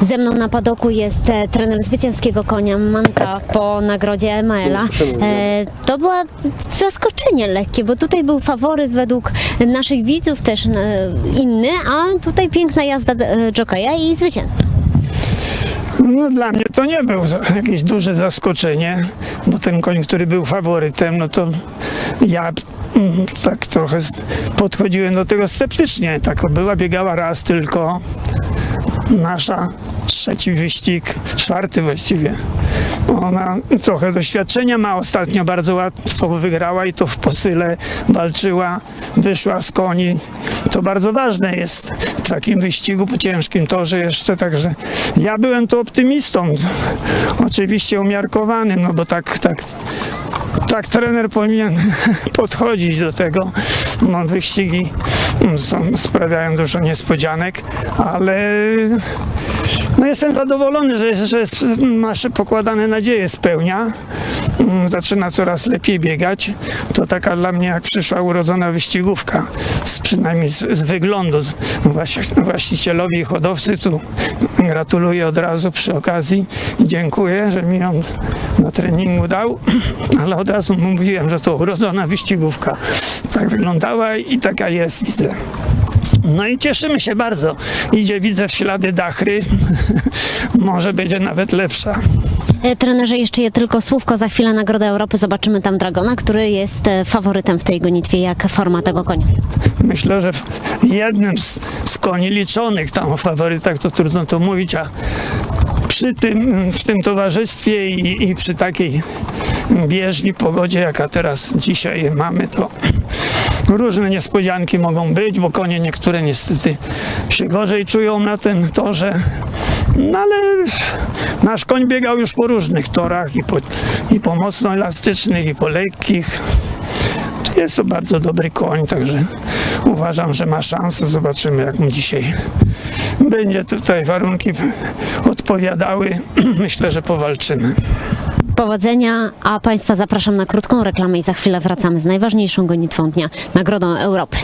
Ze mną na padoku jest e, trener zwycięskiego konia Manka po nagrodzie Emaela. E, to było zaskoczenie lekkie, bo tutaj był faworyt według naszych widzów też e, inny, a tutaj piękna jazda e, jokeja i zwycięstwo. No dla mnie to nie było jakieś duże zaskoczenie, bo ten koń, który był faworytem, no to ja tak trochę podchodziłem do tego sceptycznie. Tak była, biegała raz tylko. Nasza trzeci wyścig, czwarty właściwie. Ona trochę doświadczenia ma ostatnio, bardzo łatwo wygrała i to w posyle walczyła, wyszła z koni. To bardzo ważne jest w takim wyścigu po ciężkim torze jeszcze, także ja byłem tu optymistą, oczywiście umiarkowanym, no bo tak, tak, tak trener powinien podchodzić do tego. No, wyścigi mm, są, sprawiają dużo niespodzianek, ale no jestem zadowolony, że, że nasze pokładane nadzieje spełnia. Mm, Zaczyna coraz lepiej biegać. To taka dla mnie jak przyszła urodzona wyścigówka, z, przynajmniej z, z wyglądu. Właścicielowi i hodowcy tu gratuluję od razu przy okazji i dziękuję, że mi ją na treningu dał, ale od razu mówiłem, że to urodzona wyścigówka. Tak wyglądała i taka jest, widzę. No i cieszymy się bardzo. Idzie, widzę w ślady Dachry. Może będzie nawet lepsza. E, Trenerze, jeszcze je tylko słówko, za chwilę Nagroda Europy, zobaczymy tam Dragona, który jest e, faworytem w tej gonitwie. Jak forma tego konia? Myślę, że w- jednym z, z koni liczonych tam o faworytach to trudno to mówić, a przy tym, w tym towarzystwie i, i przy takiej bieżni pogodzie, jaka teraz dzisiaj mamy, to różne niespodzianki mogą być, bo konie niektóre niestety się gorzej czują na tym torze. No ale nasz koń biegał już po różnych torach i po, i po mocno elastycznych, i po lekkich. Jest to bardzo dobry koń, także uważam, że ma szansę. Zobaczymy, jak mu dzisiaj będzie tutaj warunki odpowiadały. Myślę, że powalczymy. Powodzenia, a Państwa zapraszam na krótką reklamę i za chwilę wracamy z najważniejszą gonitwą dnia, Nagrodą Europy.